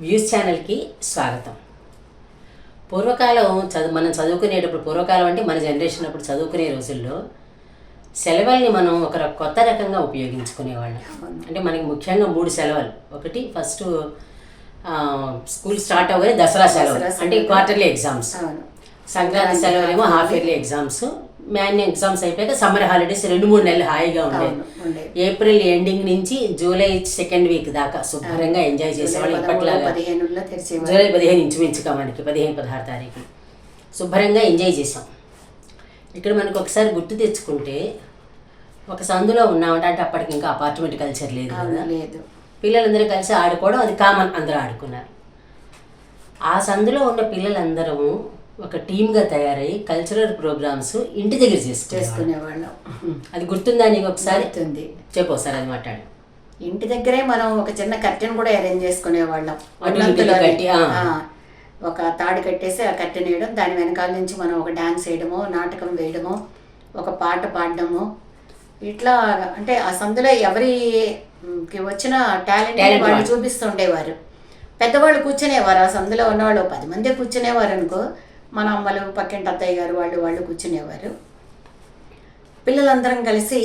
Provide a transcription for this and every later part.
News ఛానల్కి స్వాగతం. పూర్వకాలం చదువు మనం చదువుకునేటప్పుడు పూర్వకాలం అంటే మన జనరేషన్ అప్పుడు చదువుకునే రోజుల్లో సెలవుల్ని మనం ఒక కొత్త రకంగా ఉపయోగించుకునేవాళ్ళం. అంటే మనకి ముఖ్యంగా మూడు సెలవులు. ఒకటి ఫస్ట్ స్కూల్ స్టార్ట్ అవ్వగానే దసరా సెలవులు. దసరా అంటే quarterly exams. Sankranti సెలవులేమో half yearly exams. Man exams అయిపోయాక సమ్మర్ హాలిడేస్ రెండు మూడు నెలలు హాయిగా ఉండేది ఉండేది ఏప్రిల్ ఎండింగ్ నుంచి జూలై సెకండ్ వీక్ దాకా శుభ్రంగా ఎంజాయ్ చేసేవాళ్ళు ఇప్పట్లాగా. జూలై పదిహేను ఇంచుమించుగా మనకి పదిహేను పదహారు తారీఖు. శుభ్రంగా ఎంజాయ్ చేసాం. ఇక్కడ మనకు ఒకసారి గుర్తు తెచ్చుకుంటే ఒక సందులో ఉన్నామంటే అంటే అప్పటికి ఇంకా అపార్ట్మెంట్ కల్చర్ లేదు కదా. పిల్లలందరూ కలిసి ఆడుకోవడం అది కామన్ అందరూ ఆడుకున్నారు. ఆ సందులో ఉన్న పిల్లలందరూ ఒక టీమ్గా తయారై కల్చరల్ ప్రోగ్రామ్స్ ఇంటి దగ్గర చేసుకునేవాళ్ళం. అది గుర్తుందా నీకు ఒకసారి? గుర్తుంది. చెప్పు ఒకసారి అది మాట్లాడు. ఇంటి దగ్గరే మనం ఒక చిన్న కట్టెను కూడా అరేంజ్ చేసుకునేవాళ్ళం. ఒక తాడు కట్టేసి ఆ కట్టెను వేయడం దాని వెనకాల నుంచి మనం ఒక డాన్స్ వేయడమో నాటకం వేయడమో ఒక పాట పాడడము ఇట్లా అంటే ఆ సందులో ఎవరి మ్, కి వచ్చిన టాలెంట్ వాళ్ళు. చూపిస్తుండేవారు పెద్దవాళ్ళు కూర్చునేవారు. ఆ సందులో ఉన్నవాళ్ళు పది మంది కూర్చునేవారు అనుకో మన అమ్మలు పక్కింటి అత్తయ్య గారు వాళ్ళు వాళ్ళు కూర్చునేవారు. పిల్లలందరం కలిసి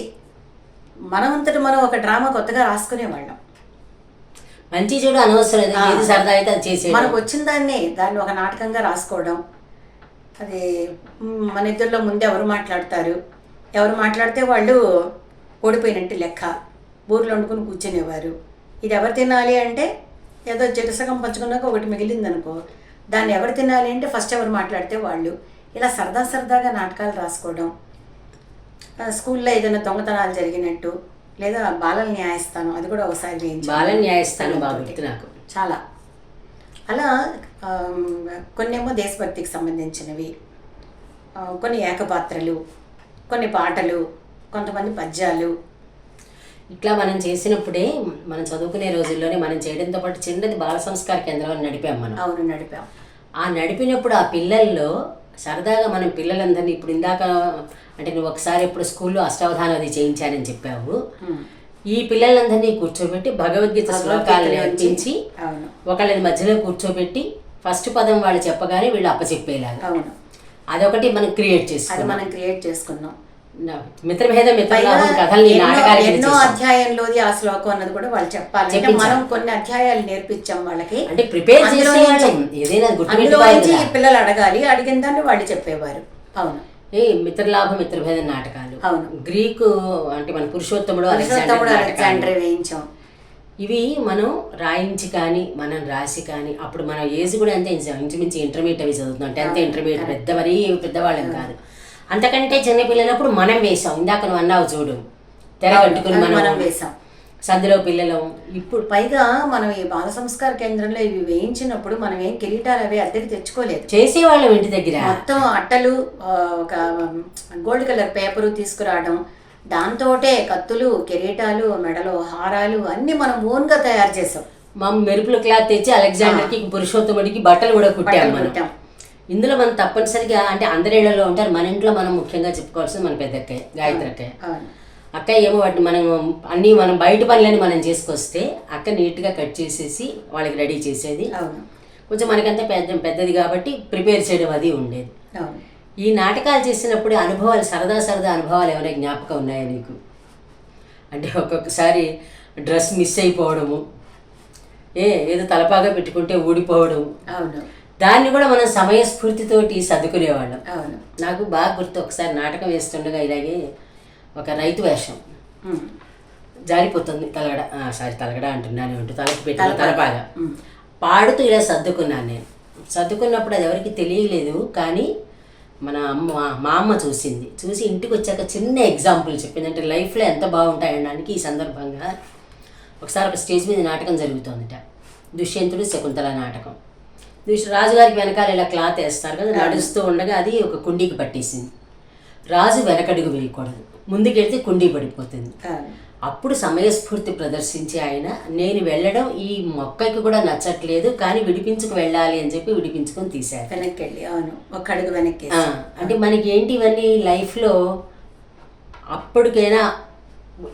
మనమంతటి మనం ఒక డ్రామా కొత్తగా రాసుకునేవాళ్ళం. మంచి చెడు అనవసరం లేదు. ఏది సరదా అయితే అది చేసేది మనకు వచ్చిన దాన్ని దాన్ని ఒక నాటకంగా రాసుకోవడం. అది మన ఇద్దరిలో ముందు ఎవరు మాట్లాడతారు? ఎవరు మాట్లాడితే వాళ్ళు ఓడిపోయినట్టు లెక్క. బూర్లు వండుకుని కూర్చునేవారు. ఇది ఎవరు తినాలి అంటే ఏదో జటసగం పంచుకున్నాక ఒకటి మిగిలింది అనుకో దాన్ని ఎవరు తినాలి అంటే ఫస్ట్ ఎవరు మాట్లాడితే వాళ్ళు. ఇలా సరదా సరదాగా నాటకాలు రాసుకోవడం. స్కూల్లో ఏదైనా దొంగతనాలు జరిగినట్టు లేదా బాలల న్యాయస్థానం అది కూడా ఒకసారి. బాల న్యాయస్థానం బాగా గుర్తు నాకు. చాలా. అలా కొన్నేమో దేశభక్తికి సంబంధించినవి. కొన్ని ఏకపాత్రలు కొన్ని పాటలు కొంతమంది పద్యాలు ఇట్లా మనం చేసినప్పుడే మనం చదువుకునే రోజుల్లోనే మనం చేయడంతో పాటు చిన్నది బాల సంస్కార కేంద్రం నడిపాం మనం. అవును నడిపాం. ఆ నడిపినప్పుడు ఆ పిల్లల్లో సరదాగా మనం పిల్లలందరినీ ఇప్పుడు ఇందాక అంటే నువ్వు ఒకసారి ఇప్పుడు స్కూల్లో అష్టావధానం అది చేయించానని చెప్పావు. ఈ పిల్లలందరినీ కూర్చోబెట్టి భగవద్గీత శ్లోకాలు నేర్పించి ఒకళ్ళని మధ్యలో కూర్చోబెట్టి ఫస్ట్ పదం వాళ్ళు చెప్పగానే వీళ్ళు అప్పచెప్పేలాగా. అవును. అదొకటి మనం క్రియేట్ అది చేసుకున్నాం మనం క్రియేట్ చేసుకున్నాం. మిత్రభేదం ఎన్నో అధ్యాయంలోది ఆ శ్లోకం అన్నది కూడా వాళ్ళు చెప్పాలి. అంటే. మనం కొన్ని అధ్యాయాలు నేర్పించాం వాళ్ళకి. అంటే ప్రిపేర్ పిల్లలు అడగాలి. అడిగిన దాన్ని వాళ్ళు చెప్పేవారు. అవును. ఏ మిత్రలాభ మిత్రభేదం నాటకాలు. అవును. గ్రీకు అంటే మన పురుషోత్తముడు అలెగ్జాండర్ వేయించాం. ఇవి మనం రాయించి కానీ మనం రాసి కానీ అప్పుడు మన ఏజ్ కూడా అంతే ఇంచు- ఇంచుమించు ఇంటర్మీడియట్ అవి చదువుతున్నాం. టెన్త్ ఇంటర్మీడియట్ పెద్ద మరీ పెద్దవాళ్ళం కాదు. అంతకంటే చిన్న పిల్లలప్పుడు మనం వేసాం ఇందాక నువ్వు అన్నావు చూడు. తెర కట్టుకుని మనం వేసాం సందులో పిల్లలం. ఇప్పుడు పైగా మనం ఈ బాల సంస్కార కేంద్రంలో ఇవి వేయించినప్పుడు మనం ఏం కిరీటాలు అవి అద్దెకి తెచ్చుకోలేదు. చేసేవాళ్ళం ఇంటి దగ్గర. మొత్తం అట్టలు ఒక గోల్డ్ కలర్ పేపరు తీసుకురావడం దాంతోటే కత్తులు కిరీటాలు మెడలో హారాలు అన్ని మనం ఓన్గా తయారు చేసాం మా మెరుపుల క్లాత్ తెచ్చి అలెగ్జాండర్కి పురుషోత్తముడికి బట్టలు కూడా కుట్టాం మనం. కుట్టాం. ఇందులో మనం తప్పనిసరిగా అంటే అందరి ఇళ్ళలో ఉంటారు. మన ఇంట్లో మనం ముఖ్యంగా చెప్పుకోవాల్సింది మన పెద్ద అక్కయ్య గాయత్రి అక్కయ్య అక్కయ్య ఏమో వాటిని మనం అన్నీ మనం బయట పనులని మనం చేసుకొస్తే అక్క నీట్గా కట్ చేసేసి వాళ్ళకి రెడీ చేసేది. అవును. కొంచెం మనకంతా పెద్ద పెద్దది కాబట్టి ప్రిపేర్ చేయడం అది ఉండేది. ఈ నాటకాలు చేసినప్పుడు అనుభవాలు సరదా సరదా అనుభవాలు ఏమైనా జ్ఞాపకం ఉన్నాయా నీకు? అంటే ఒక్కొక్కసారి డ్రెస్ మిస్ అయిపోవడము ఏ ఏదో తలపాగా పెట్టుకుంటే ఊడిపోవడం. అవును. దాన్ని కూడా మనం సమయస్ఫూర్తితోటి సర్దుకునేవాళ్ళం. అవును. నాకు బాగా గుర్తు ఒకసారి నాటకం వేస్తుండగా ఇలాగే ఒక రైతు వేషం. జారిపోతుంది తలగడ సారీ తలగడ అంటున్నాను అంటూ తలకి పెట్టిన తలపాగా. పాడుతూ ఇలా సర్దుకున్నాను నేను. సర్దుకున్నప్పుడు అది ఎవరికి తెలియలేదు కానీ మన అమ్మ మా అమ్మ చూసింది. చూసి ఇంటికి వచ్చాక చిన్న ఎగ్జాంపుల్ చెప్పింది. అంటే లైఫ్లో ఎంత బాగుంటాయనడానికి ఈ సందర్భంగా ఒకసారి ఒక స్టేజ్ మీద నాటకం జరుగుతోందిట. దుష్యంతుడు శకుంతల నాటకం. రాజుగారికి వెనకాల ఇలా క్లాత్ వేస్తారు కదా నడుస్తూ ఉండగా అది ఒక కుండీకి పట్టేసింది. రాజు వెనకడుగు వేయకూడదు. ముందుకెళ్తే కుండీ పడిపోతుంది. అప్పుడు సమయస్ఫూర్తి ప్రదర్శించి ఆయన నేను వెళ్ళడం ఈ మొక్కకి కూడా నచ్చట్లేదు కానీ విడిపించుకు వెళ్ళాలి అని చెప్పి విడిపించుకొని తీశారు. వెనక్కి వెళ్ళి అవును. ఒక అడుగు వెనక్కి అంటే మనకి ఏంటి ఇవన్నీ లైఫ్లో అప్పటికైనా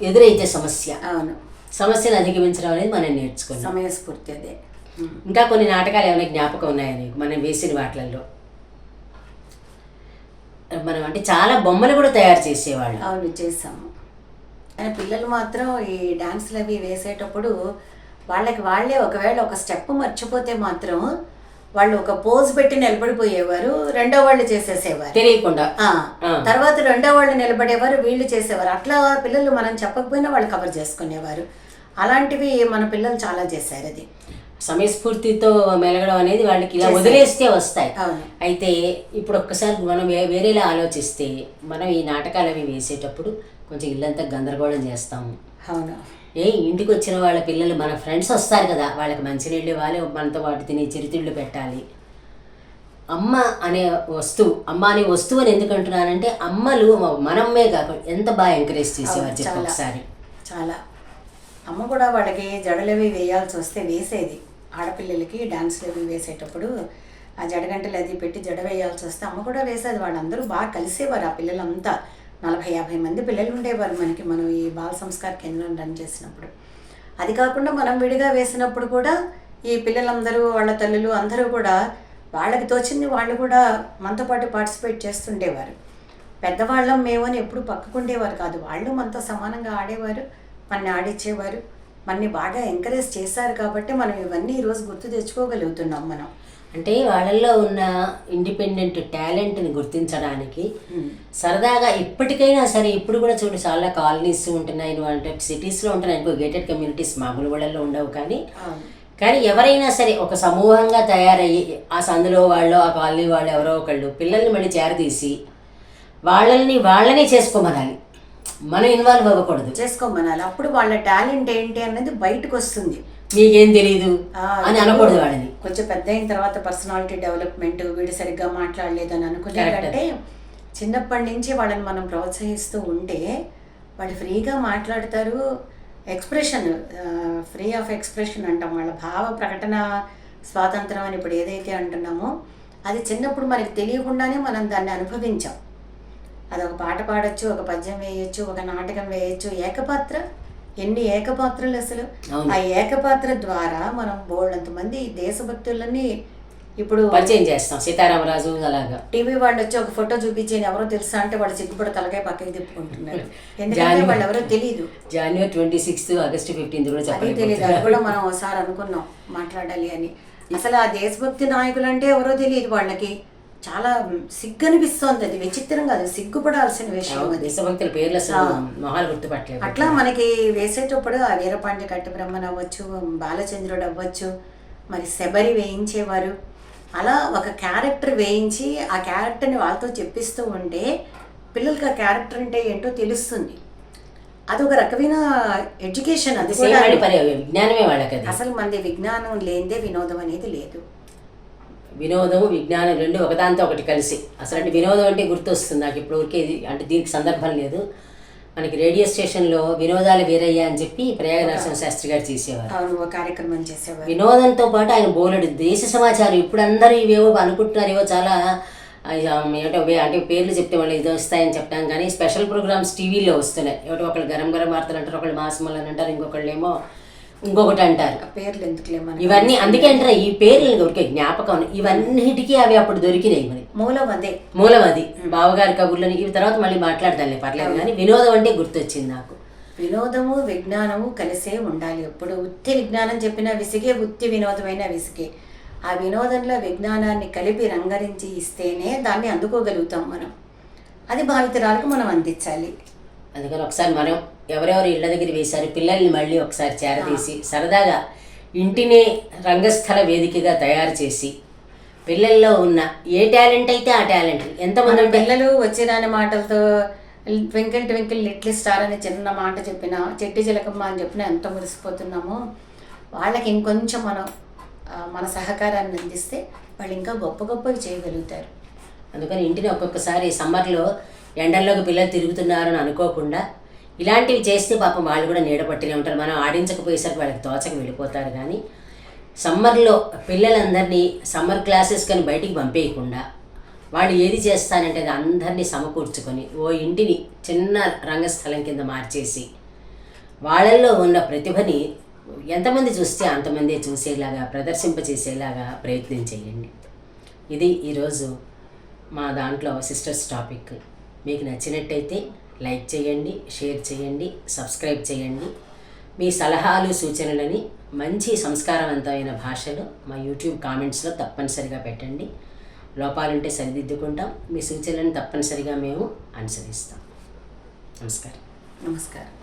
ఎదురైతే సమస్య. అవును. సమస్యను అధిగమించడం అనేది మనం నేర్చుకున్నాం. సమయస్ఫూర్తి అదే. ఇంకా కొన్ని నాటకాలు ఏమైనా జ్ఞాపకం ఉన్నాయా నీకు? మనం వేసిన వాటిలలో. మనం అంటే చాలా బొమ్మలు కూడా తయారు చేసేవాళ్ళం. అవును చేసాము కానీ పిల్లలు మాత్రం ఈ డాన్సులు అవి వేసేటప్పుడు వాళ్ళకి వాళ్ళే ఒకవేళ ఒక స్టెప్ మర్చిపోతే మాత్రం వాళ్ళు ఒక పోజ్ పెట్టి నిలబడిపోయేవారు రెండో వాళ్ళు చేసేసేవారు. తెలియకుండా. తర్వాత రెండో వాళ్ళు నిలబడేవారు వీళ్ళు చేసేవారు. అట్లా పిల్లలు మనం చెప్పకపోయినా వాళ్ళు కవర్ చేసుకునేవారు. అలాంటివి మన పిల్లలు చాలా చేశారు అది. సమయస్ఫూర్తితో మెలగడం అనేది వాళ్ళకి ఇలా వదిలేస్తే వస్తాయి. అయితే ఇప్పుడు ఒక్కసారి మనం వేరేలా ఆలోచిస్తే మనం ఈ నాటకాలు అవి వేసేటప్పుడు కొంచెం ఇల్లంతా గందరగోళం చేస్తాము. అవును. ఏ ఇంటికి వచ్చిన వాళ్ళ పిల్లలు మన ఫ్రెండ్స్ వస్తారు కదా వాళ్ళకి మంచినీళ్ళు ఇవ్వాలి మనతో వాటి తిని చిరుతిళ్ళు పెట్టాలి. అమ్మ అనే వస్తువు అమ్మ అనే వస్తువు అని ఎందుకు అంటున్నానంటే అమ్మలు మనమ్మే కాకుండా ఎంత బాగా ఎంకరేజ్ చేసేవారు చెప్పు. ఒకసారి. చాలా. అమ్మ కూడా వాళ్ళకి జడలవి వేయాల్సి వస్తే వేసేది. ఆడపిల్లలకి డాన్స్లు అవి వేసేటప్పుడు ఆ జడగంటలు అది పెట్టి జడ వేయాల్సి వస్తే అమ్మ కూడా వేసేది. వాళ్ళందరూ బాగా కలిసేవారు ఆ పిల్లలంతా. నలభై యాభై మంది పిల్లలు ఉండేవారు మనకి. మనం ఈ బాల సంస్కార కేంద్రం రన్ చేసినప్పుడు. అది కాకుండా మనం విడిగా వేసినప్పుడు కూడా ఈ పిల్లలందరూ వాళ్ళ తల్లులు అందరూ కూడా వాళ్ళకి తోచింది వాళ్ళు కూడా మనతో పాటు పార్టిసిపేట్ చేస్తుండేవారు. పెద్దవాళ్ళం మేము అని ఎప్పుడు పక్కకుండేవారు కాదు. వాళ్ళు మనతో సమానంగా ఆడేవారు. మనని ఆడిచ్చేవారు. మనని బాగా ఎంకరేజ్ చేశారు కాబట్టి మనం ఇవన్నీ ఈరోజు గుర్తు తెచ్చుకోగలుగుతున్నాం మనం. అంటే వాళ్ళల్లో ఉన్న ఇండిపెండెంట్ టాలెంట్ని గుర్తించడానికి సరదాగా ఇప్పటికైనా సరే ఇప్పుడు కూడా చూడు చాలా కాలనీస్ ఉంటున్నాయి అంటే సిటీస్లో ఉంటున్నాయి అనుకో గేటెడ్ కమ్యూనిటీస్ మామూలు వాళ్ళల్లో ఉండవు కానీ కానీ ఎవరైనా సరే ఒక సమూహంగా తయారయ్యి ఆ సందులో వాళ్ళు ఆ కాలనీ వాళ్ళు ఎవరో ఒకళ్ళు పిల్లల్ని మళ్ళీ చేరదీసి వాళ్ళని వాళ్ళనే చేసుకోమనాలి. మనం ఇన్వాల్వ్ అవ్వకూడదు. చేసుకోమనాలి. అప్పుడు వాళ్ళ టాలెంట్ ఏంటి అన్నది బయటకు వస్తుంది మీకేం తెలియదు అని అనకూడదు వాళ్ళని. కొంచెం పెద్ద అయిన తర్వాత పర్సనాలిటీ డెవలప్మెంట్ వీడు సరిగ్గా మాట్లాడలేదని అనుకునే Correct. కంటే చిన్నప్పటి నుంచి వాళ్ళని మనం ప్రోత్సహిస్తూ ఉంటే వాళ్ళు ఫ్రీగా మాట్లాడతారు. ఎక్స్ప్రెషన్ ఫ్రీ ఆఫ్ ఎక్స్ప్రెషన్ అంటాం. వాళ్ళ భావ ప్రకటన స్వాతంత్రం అని ఇప్పుడు ఏదైతే అంటున్నామో అది చిన్నప్పుడు మనకి తెలియకుండానే మనం దాన్ని అనుభవించాం. అది ఒక పాట పాడొచ్చు ఒక పద్యం వేయొచ్చు ఒక నాటకం వేయొచ్చు. ఏకపాత్ర? ఎన్ని ఏకపాత్రలు అసలు. ఆ ఏకపాత్ర ద్వారా మనం బోళ్ళంత మంది దేశభక్తులని ఇప్పుడు పరిచయం చేస్తాం. సీతారామరాజు అలాగా. టీవీ వాళ్ళు వచ్చి ఒక ఫోటో చూపించేది ఎవరో తెలుసా అంటే వాళ్ళు సిగ్గుపడి తలకాయ పక్కకి తిప్పుకుంటున్నారు. ఎందుకంటే వాళ్ళు ఎవరో తెలియదు January twenty sixth August fifteenth కూడా అది తెలియదు అది కూడా మనం ఒకసారి అనుకున్నాం మాట్లాడాలి అని. అసలు ఆ దేశభక్తి నాయకులు అంటే ఎవరో తెలియదు వాళ్ళకి. చాలా సిగ్గు అనిపిస్తోంది అది. విచిత్రం కాదు సిగ్గుపడాల్సిన విషయం అది. దేశభక్తుల పేర్లు అసలు మొహాలు గుర్తుపట్టలేదు. అట్లా మనకి వేసేటప్పుడు ఆ వీరపాండ్య కట్టబ్రహ్మన్ అవ్వచ్చు బాలచంద్రుడు అవ్వచ్చు మరి శబరి వేయించేవారు. అలా ఒక క్యారెక్టర్ వేయించి ఆ క్యారెక్టర్ని వాళ్ళతో చెప్పిస్తూ ఉంటే పిల్లలకి ఆ క్యారెక్టర్ అంటే ఏంటో తెలుస్తుంది. అదొక రకమైన ఎడ్యుకేషన్ అది విజ్ఞానమే వాళ్ళకి అది అసలు మనది విజ్ఞానం లేనిదే వినోదం అనేది లేదు. వినోదం విజ్ఞానం రెండు ఒకదాంతో ఒకటి కలిసి. అసలు అంటే వినోదం అంటే గుర్తొస్తుంది నాకు ఇప్పుడు ఊరికే ఇది అంటే దీనికి సందర్భం లేదు. మనకి రేడియో స్టేషన్లో వినోదాలు వీరయ్య అని చెప్పి ప్రయాగ నరసింహ శాస్త్రి గారు చేసేవారు. కార్యక్రమం చేసేవారు. వినోదంతో పాటు ఆయన బోలెడు దేశ సమాచారం. ఇప్పుడు అందరూ ఇవేవో అనుకుంటున్నారు ఏవో చాలా ఏమిటో అంటే పేర్లు చెప్తే మళ్ళీ ఇది వస్తాయని చెప్తాం కానీ స్పెషల్ ప్రోగ్రామ్స్ టీవీలో వస్తున్నాయి. ఏమిటో ఒకళ్ళు గరం గరం వార్తలు అంటారు ఒకళ్ళు మాసమల్ అని అంటారు ఇంకొకళ్ళు ఏమో ఇంకొకటి అంటారు. పేర్లు ఎందుకులే మనకి? ఇవన్నీ అందుకే అంటారా. ఈ పేర్లు దొరికే జ్ఞాపకం. ఇవన్నిటికీ అవి అప్పుడు దొరికినాయి మరి మూలం అదే. మూలం అది. బావగారి కబుర్లని ఇవి తర్వాత మళ్ళీ మాట్లాడతానులే పర్లేదు కానీ వినోదం అంటే గుర్తొచ్చింది నాకు. వినోదము విజ్ఞానము కలిసే ఉండాలి ఎప్పుడు. ఉత్తి విజ్ఞానం చెప్పిన విసిగే ఉత్తి వినోదమైన విసిగే. ఆ వినోదంలో విజ్ఞానాన్ని కలిపి రంగరించి ఇస్తేనే దాన్ని అందుకోగలుగుతాం మనం. అది భావితరాలకు మనం అందించాలి. అందుకని ఒకసారి మనం ఎవరెవరు ఇళ్ళ దగ్గర వేశారు పిల్లల్ని మళ్ళీ ఒకసారి చేరదీసి సరదాగా ఇంటినే రంగస్థల వేదికగా తయారు చేసి పిల్లల్లో ఉన్న ఏ టాలెంట్ అయితే ఆ టాలెంట్? ఎంతమంది మన పిల్లలు వచ్చిరాని మాటలతో ట్వింకిల్ ట్వింకిల్ లిటిల్ స్టార్ అని చిన్న మాట చెప్పిన చెట్టి చిలకమ్మ అని చెప్పిన ఎంత మురిసిపోతున్నామో వాళ్ళకి ఇంకొంచెం మనం మన సహకారాన్ని అందిస్తే వాళ్ళు ఇంకా గొప్ప గొప్పవి చేయగలుగుతారు. అందుకని ఇంటిని ఒక్కొక్కసారి సమ్మర్లో ఎండల్లోకి పిల్లలు తిరుగుతున్నారు అని అనుకోకుండా ఇలాంటివి చేస్తే పాపం వాళ్ళు కూడా నీడపట్టినే ఉంటారు. మనం ఆడించకపోయేసరికి వాళ్ళకి తోచక వెళ్ళిపోతారు కానీ సమ్మర్లో పిల్లలందరినీ సమ్మర్ క్లాసెస్ కానీ బయటికి పంపేయకుండా వాళ్ళు ఏది చేస్తానంటే అది అందరినీ సమకూర్చుకొని ఓ ఇంటిని చిన్న రంగస్థలం కింద మార్చేసి వాళ్ళల్లో ఉన్న ప్రతిభని ఎంతమంది చూస్తే అంతమంది చూసేలాగా ప్రదర్శింపచేసేలాగా ప్రయత్నం చేయండి. ఇది ఈరోజు మా దాంట్లో సిస్టర్స్ టాపిక్. మీకు నచ్చినట్టయితే లైక్ చేయండి షేర్ చేయండి సబ్స్క్రైబ్ చేయండి. మీ సలహాలు సూచనలని మంచి సంస్కారవంతమైన భాషలో మా యూట్యూబ్ కామెంట్స్లో తప్పనిసరిగా పెట్టండి. లోపాలుంటే సరిదిద్దుకుంటాం మీ సూచనలను తప్పనిసరిగా మేము అనుసరిస్తాం. నమస్కారం. నమస్కారం.